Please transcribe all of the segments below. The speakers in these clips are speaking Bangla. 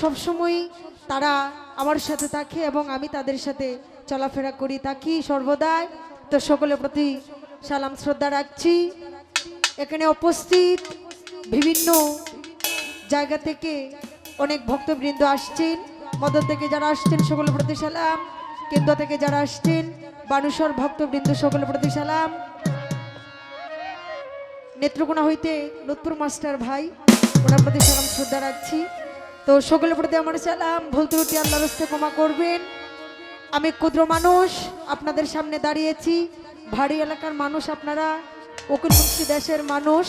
সবসময় তারা আমার সাথে থাকে এবং আমি তাদের সাথে চলাফেরা করি থাকি সর্বদাই। তো সকলের প্রতি সালাম, শ্রদ্ধা রাখছি। এখানে উপস্থিত বিভিন্ন জায়গা থেকে অনেক ভক্তবৃন্দ আসছেন। মদন থেকে যারা আসছেন, সকলের প্রতি সালাম। কেন্দ্র থেকে যারা আসছেন, বানুসর ভক্তবৃন্দ, সকলের প্রতি সালাম। নেত্রকোনা হইতে লুৎপুর মাস্টার ভাই, ওনার প্রতি সালাম, শ্রদ্ধা রাখছি। তো সকলের প্রতি আমার সালাম। ভুল ত্রুটি আল্লাহর হস্তে ক্ষমা করবেন। আমি ক্ষুদ্র মানুষ, আপনাদের সামনে দাঁড়িয়েছি। ভারী এলাকার মানুষ আপনারা উকিলমুখী দেশের মানুষ।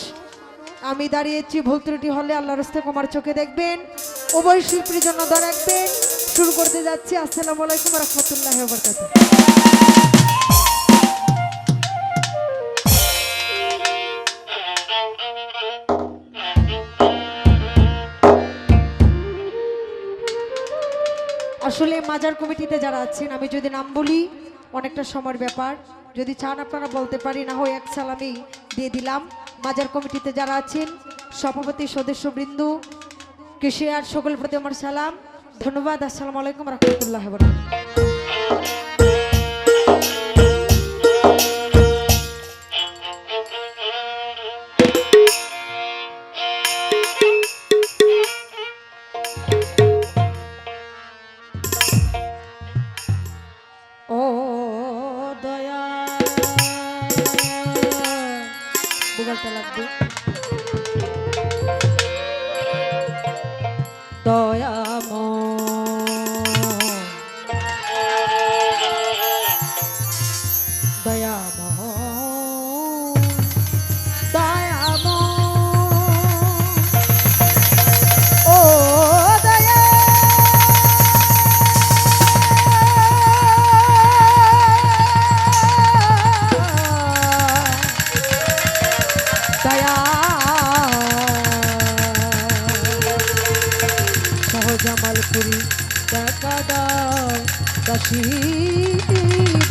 আমি দাঁড়িয়েছি, ভুল ত্রুটি হলে আল্লাহর হস্তে ক্ষমার চোখে দেখবেন। উভয় শিল্পীর জন্য দা রাখবেন। শুরু করতে যাচ্ছি। আসসালামু আলাইকুম রহমতুল্লাহ বরকাত আসলে মাজার কমিটিতে যারা আছেন, আমি যদি নাম বলি, অনেকটা সময়ের ব্যাপার। যদি চান আপনারা বলতে পারি, না হয় এক সালামি দিয়ে দিলাম। মাজার কমিটিতে যারা আছেন, সভাপতি, সদস্যবৃন্দ, কৃষি আর সকল প্রতি আমার সালাম। ধন্যবাদ, আসসালামু আলাইকুম রহমতুল্লাহ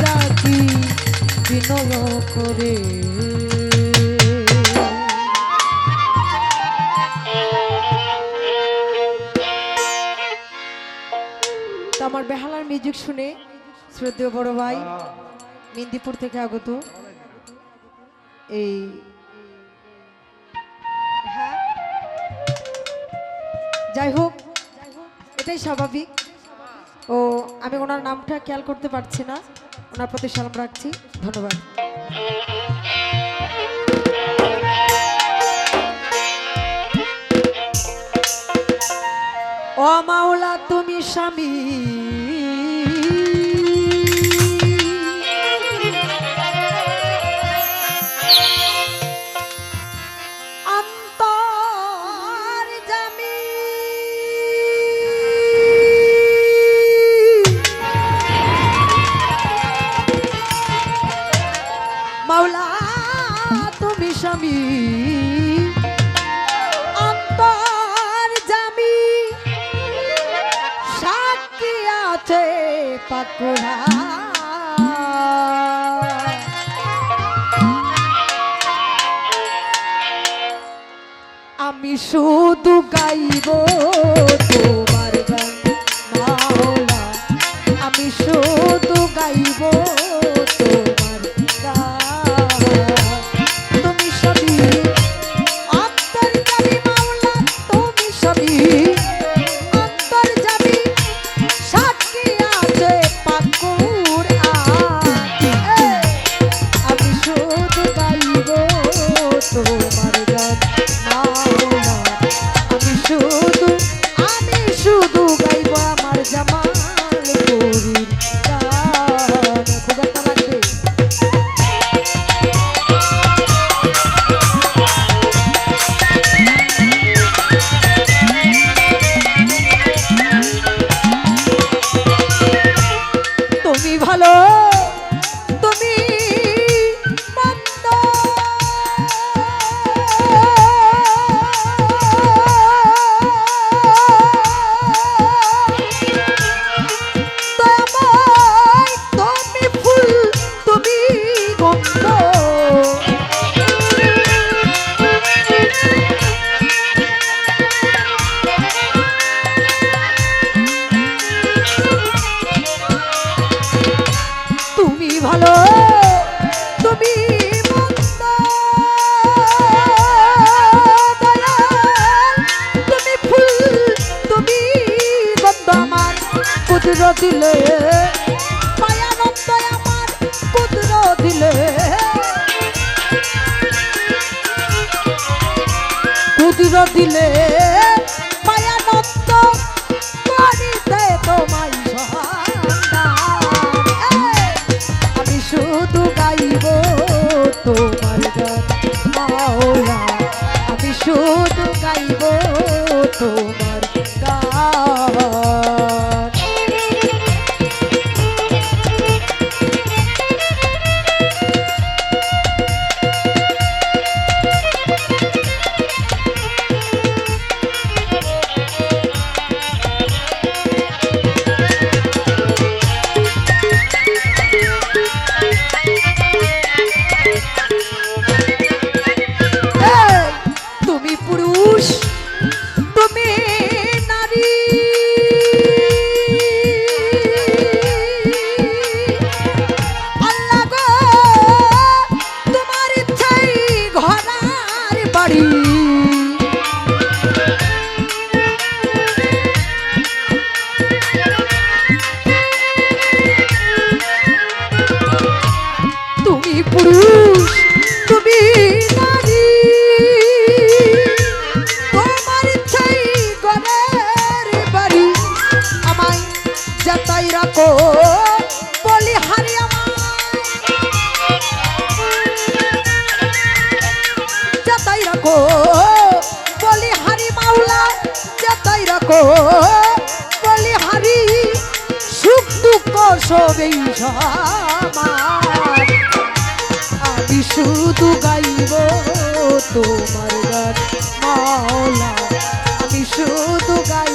ডাকি করে। আমার বেহালার মিউজিক শুনে শ্রদ্ধেয় বড় ভাই মেদিনীপুর থেকে আগত এই হ্যাঁ। যাই হোক, এটাই স্বাভাবিক। ও, আমি ওনার নামটা খেয়াল করতে পারছি না। ওনার প্রতি সালাম রাখছি। ধন্যবাদ। ও মাওলা, তুমি স্বামী। दिल সবেই সমার আমি শুধু গাইব তোমার গান মাওলা আমি শুধু গাই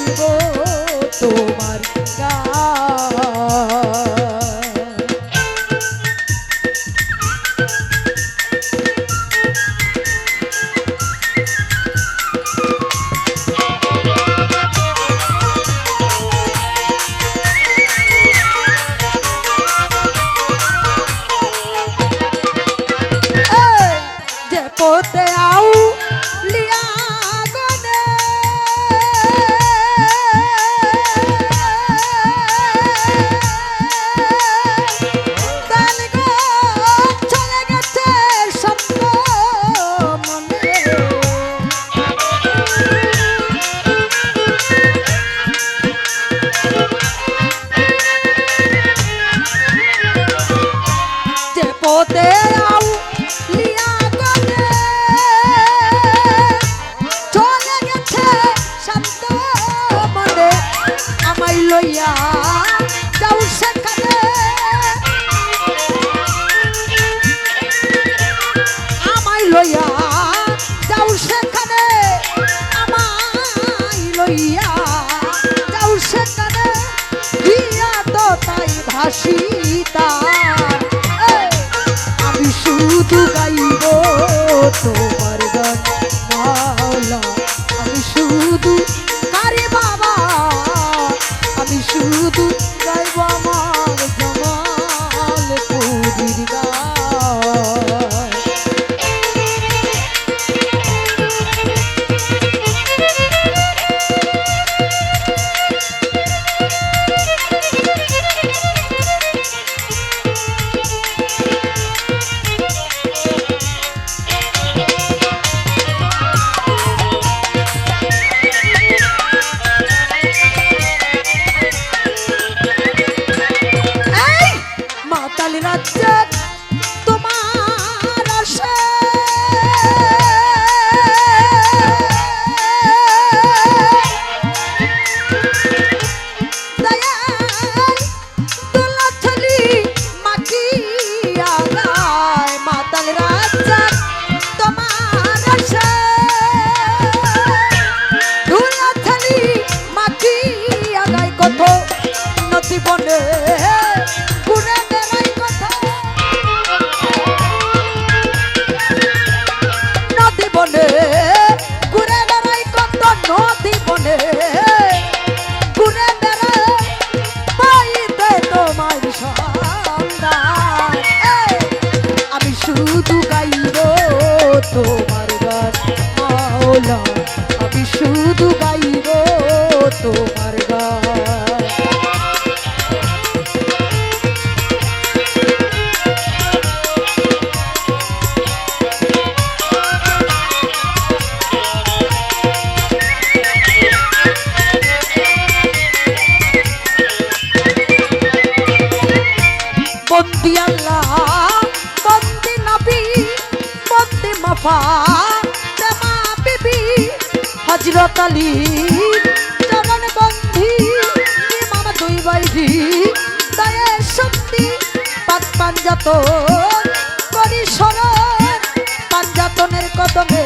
পাঞ্জাতনের কদমে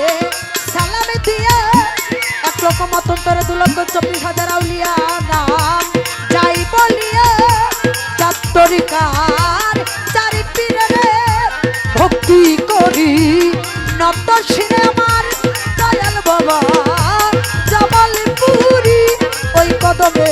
সালামে দিয়ে এক দু লক্ষ চব্বিশ হাজার আউলিয়া নাম। যাই বলিয়া চাত্তরিকার চারি পীরে ভক্তি করি। নত শিরে আমার দয়াল বাবা, জামালপুরি ওই কদমে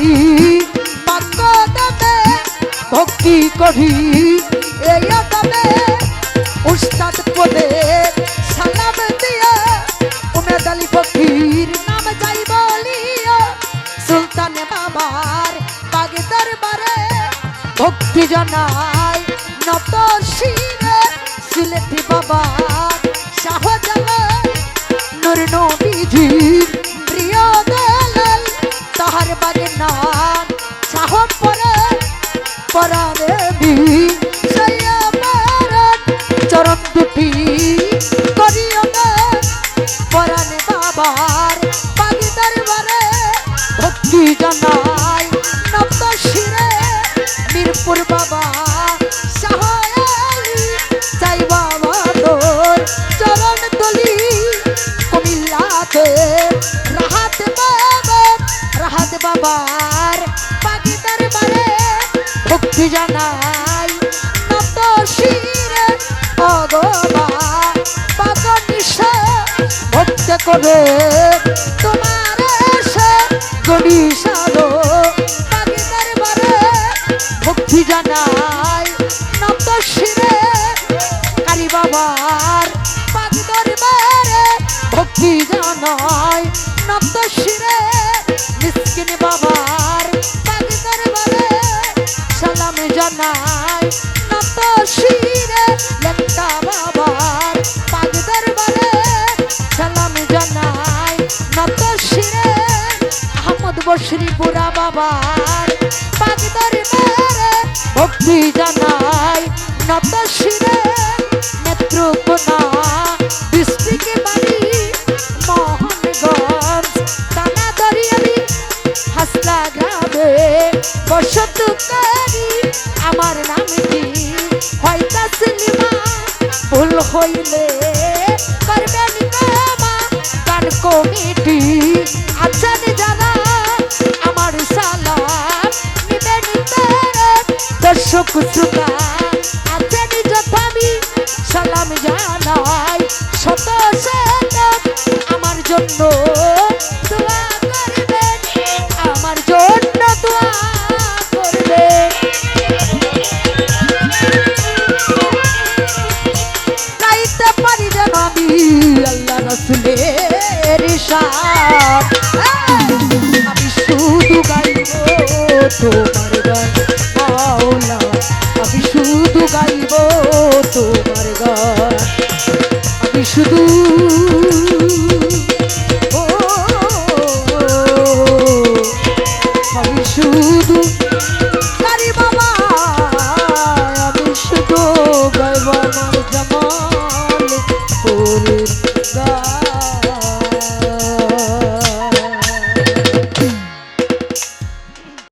বাবারি পান কদমে ভক্তি করি। এই অদমে উস্তাদ পদে সালাম দিয়া উমেদ আলী ফকির নাম যাই বলিয়া সুলতান বাবার বাগে দরবারে ভক্তি জানাই নত শিরে। সিলেটি বাবার শাহজালাল, নূর নবীজির বাগে নাম। শাহ পরে পরাণে বি চরণ দুটি করিও গান পরাণে বাবার পাগি দরবারে ভক্তি রাহাত বাবার। পাগি দরবারে ভক্তি জানাই নব্দ শিরে অগবা পাগল নিশা ভক্ত করে তোমার এসে গণিসালো পাগি দরবারে ভক্তি জানাই নব্দ শিরে কালী বাবার। পাগি দরবারে ভক্তি জানাই নব্দ শিরে মিসকিন বাবার পাগি দরবারে সালাম জানাই। নত শিরে লেখা বাবার পাগ দরবারে সালাম জানাই। নত শিরে আহমদ বশরিপুরা বাবার পাগ দরবারে ভক্তি জানাই। নত শিরে হইলে? করবেন গান কমিটি আছেন যারা? আমার সালাম নিবেন দর্শক শ্রোতা, আছেন যথা সালাম জানাই। তোমার গান মাওলা আমি শুধু গাইব তোমার গান। আমি শুধু